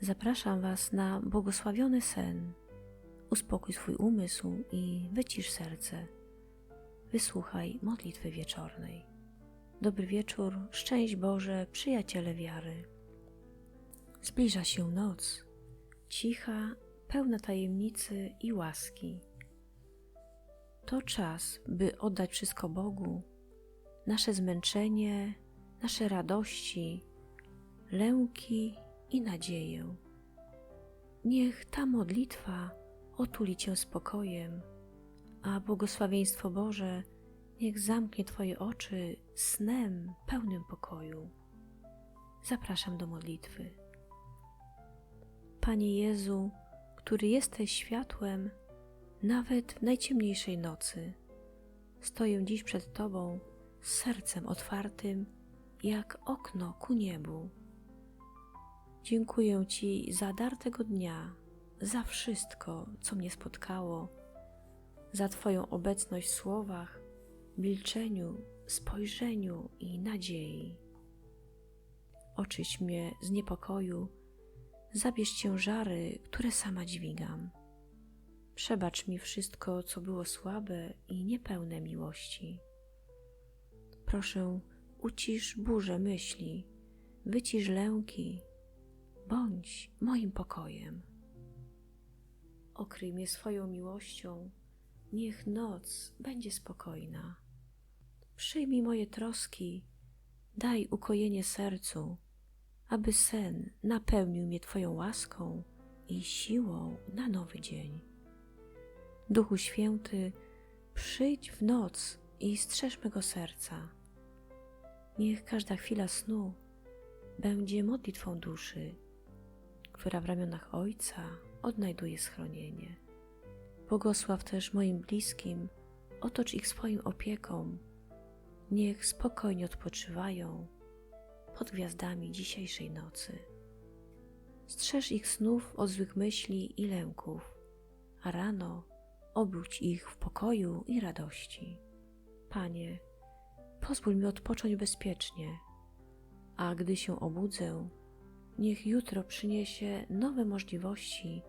Zapraszam Was na błogosławiony sen. Uspokój swój umysł i wycisz serce. Wysłuchaj modlitwy wieczornej. Dobry wieczór, szczęść Boże, przyjaciele wiary. Zbliża się noc, cicha, pełna tajemnicy i łaski. To czas, by oddać wszystko Bogu, nasze zmęczenie, nasze radości, lęki i nadzieję. Niech ta modlitwa otuli Cię spokojem, a błogosławieństwo Boże niech zamknie Twoje oczy snem pełnym pokoju. Zapraszam do modlitwy. Panie Jezu, który jesteś światłem nawet w najciemniejszej nocy, stoję dziś przed Tobą z sercem otwartym jak okno ku niebu. Dziękuję Ci za dar tego dnia, za wszystko, co mnie spotkało, za Twoją obecność w słowach, milczeniu, spojrzeniu i nadziei. Oczyść mnie z niepokoju, zabierz ciężary, które sama dźwigam. Przebacz mi wszystko, co było słabe i niepełne miłości. Proszę, ucisz burzę myśli, wycisz lęki, bądź moim pokojem. Okryj mnie swoją miłością, niech noc będzie spokojna. Przyjmij moje troski, daj ukojenie sercu, aby sen napełnił mnie Twoją łaską i siłą na nowy dzień. Duchu Święty, przyjdź w noc i strzeż mego serca. Niech każda chwila snu będzie modlitwą duszy, która w ramionach Ojca odnajduje schronienie. Błogosław też moim bliskim, otocz ich swoim opieką. Niech spokojnie odpoczywają pod gwiazdami dzisiejszej nocy. Strzeż ich snów od złych myśli i lęków, a rano obudź ich w pokoju i radości. Panie, pozwól mi odpocząć bezpiecznie, a gdy się obudzę, niech jutro przyniesie nowe możliwości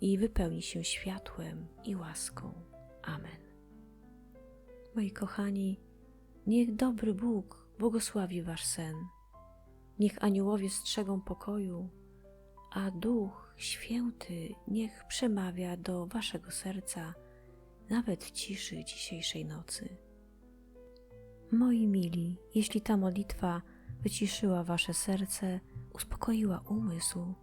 i wypełni się światłem i łaską. Amen. Moi kochani, niech dobry Bóg błogosławi Wasz sen. Niech aniołowie strzegą pokoju, a Duch Święty niech przemawia do Waszego serca, nawet w ciszy dzisiejszej nocy. Moi mili, jeśli ta modlitwa wyciszyła Wasze serce, uspokoiła umysł,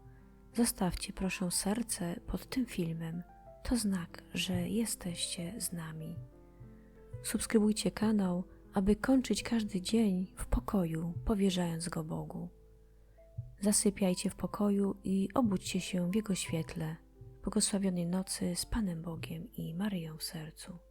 zostawcie proszę serce pod tym filmem. To znak, że jesteście z nami. Subskrybujcie kanał, aby kończyć każdy dzień w pokoju, powierzając go Bogu. Zasypiajcie w pokoju i obudźcie się w Jego świetle, błogosławionej nocy z Panem Bogiem i Maryją w sercu.